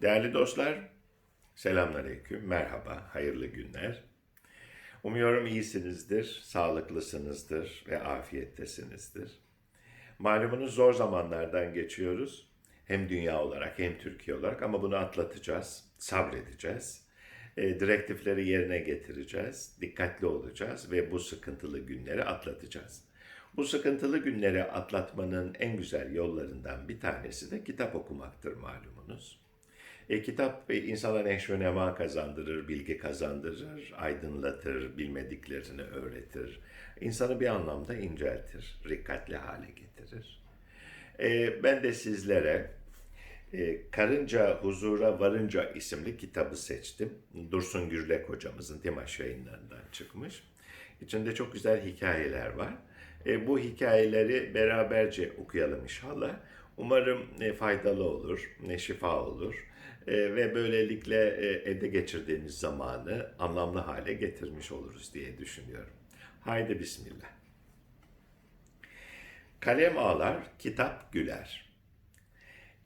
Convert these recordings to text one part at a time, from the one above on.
Değerli dostlar, selamünaleyküm, merhaba, hayırlı günler. Umuyorum iyisinizdir, sağlıklısınızdır ve afiyettesinizdir. Malumunuz zor zamanlardan geçiyoruz. Hem dünya olarak hem Türkiye olarak ama bunu atlatacağız, sabredeceğiz. E, direktifleri yerine getireceğiz, dikkatli olacağız ve bu sıkıntılı günleri atlatacağız. Bu sıkıntılı günleri atlatmanın en güzel yollarından bir tanesi de kitap okumaktır malumunuz. E, kitap e, insana neşve nema kazandırır, bilgi kazandırır, aydınlatır, bilmediklerini öğretir. İnsanı bir anlamda inceltir, rikkatli hale getirir. E, ben de sizlere e, Karınca Huzura Varınca isimli kitabı seçtim. Dursun Gürlek hocamızın Timaş yayınlarından çıkmış. İçinde çok güzel hikayeler var. E, bu hikayeleri beraberce okuyalım inşallah. Umarım e, faydalı olur, ne şifa olur e, ve böylelikle evde geçirdiğiniz zamanı anlamlı hale getirmiş oluruz diye düşünüyorum. Haydi Bismillah. Kalem ağlar, kitap güler.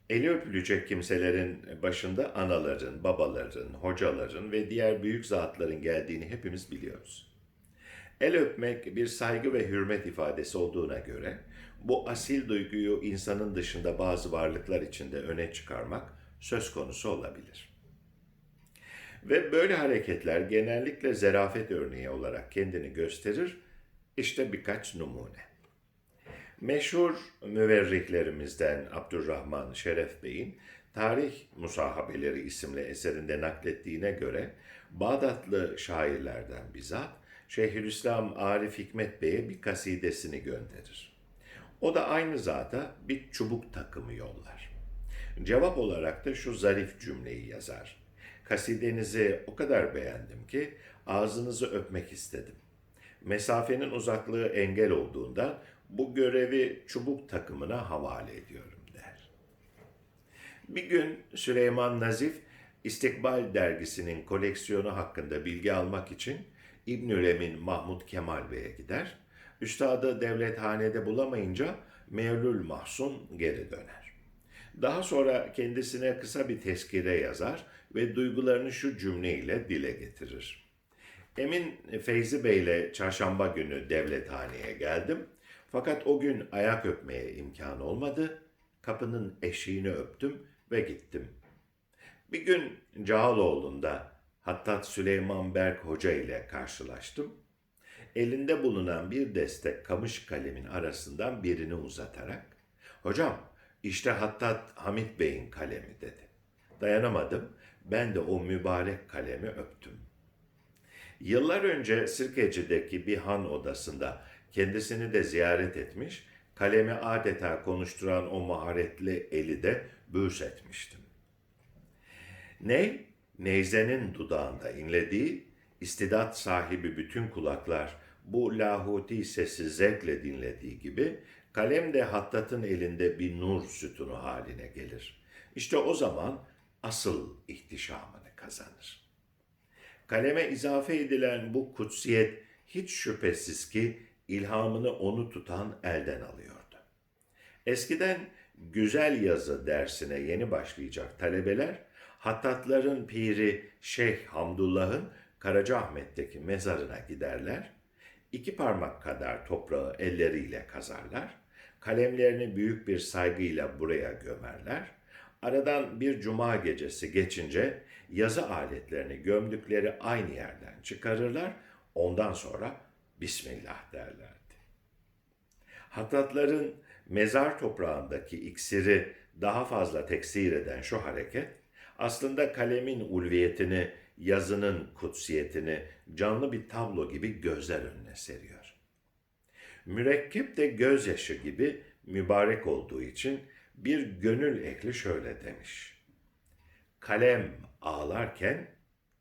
Eli öpülecek kimselerin başında anaların, babaların, hocaların ve diğer büyük zatların geldiğini hepimiz biliyoruz. El öpmek bir saygı ve hürmet ifadesi olduğuna göre bu asil duyguyu insanın dışında bazı varlıklar içinde öne çıkarmak söz konusu olabilir. Ve böyle hareketler genellikle zerafet örneği olarak kendini gösterir. İşte birkaç numune. Meşhur müverrihlerimizden Abdurrahman Şeref Bey'in Tarih Musahabeleri isimli eserinde naklettiğine göre Bağdatlı şairlerden bizzat Şeyhülislam Arif Hikmet Bey'e bir kasidesini gönderir. O da aynı zata bir çubuk takımı yollar. Cevap olarak da şu zarif cümleyi yazar. Kasidenizi o kadar beğendim ki ağzınızı öpmek istedim. Mesafenin uzaklığı engel olduğunda bu görevi çubuk takımına havale ediyorum der. Bir gün Süleyman Nazif İstikbal dergisinin koleksiyonu hakkında bilgi almak için İbnül Emin Mahmud Kemal Bey'e gider. Üstadı devlethanede bulamayınca Mevlül Mahsun geri döner. Daha sonra kendisine kısa bir tezkire yazar ve duygularını şu cümleyle dile getirir. Emin Feyzi Bey ile çarşamba günü devlethaneye geldim. Fakat o gün ayak öpmeye imkan olmadı. Kapının eşiğini öptüm ve gittim. Bir gün Cağaloğlu'nda Hattat Süleyman Berk Hoca ile karşılaştım. Elinde bulunan bir destek kamış kalemin arasından birini uzatarak, ''Hocam, işte Hattat Hamit Bey'in kalemi.'' dedi. Dayanamadım, ben de o mübarek kalemi öptüm. Yıllar önce Sirkeci'deki bir han odasında kendisini de ziyaret etmiş, kalemi adeta konuşturan o maharetli eli de büğüs etmiştim. Ney, neyzenin dudağında inlediği, istidat sahibi bütün kulaklar bu lahuti sesi zevkle dinlediği gibi, kalem de hattatın elinde bir nur sütunu haline gelir. İşte o zaman asıl ihtişamını kazanır. Kaleme izafe edilen bu kutsiyet hiç şüphesiz ki ilhamını onu tutan elden alıyordu. Eskiden güzel yazı dersine yeni başlayacak talebeler, hattatların piri Şeyh Hamdullah'ın Karacaahmet'teki mezarına giderler, iki parmak kadar toprağı elleriyle kazarlar, kalemlerini büyük bir saygıyla buraya gömerler, aradan bir cuma gecesi geçince yazı aletlerini gömdükleri aynı yerden çıkarırlar, ondan sonra Bismillah derlerdi. Hattatların mezar toprağındaki iksiri daha fazla teksir eden şu hareket, aslında kalemin ulviyetini, yazının kutsiyetini canlı bir tablo gibi gözler önüne seriyor. Mürekkep de gözyaşı gibi mübarek olduğu için bir gönül ehli şöyle demiş. Kalem ağlarken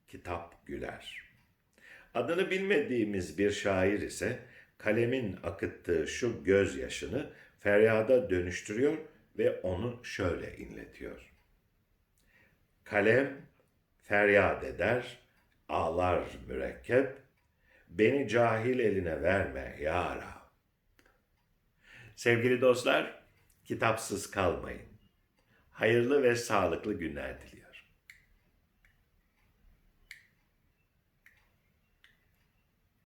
kitap güler.'' Adını bilmediğimiz bir şair ise kalemin akıttığı şu gözyaşını feryada dönüştürüyor ve onu şöyle inletiyor. Kalem feryat eder, ağlar mürekkep, beni cahil eline verme ya Rab. Sevgili dostlar, kitapsız kalmayın. Hayırlı ve sağlıklı günler diliyorum.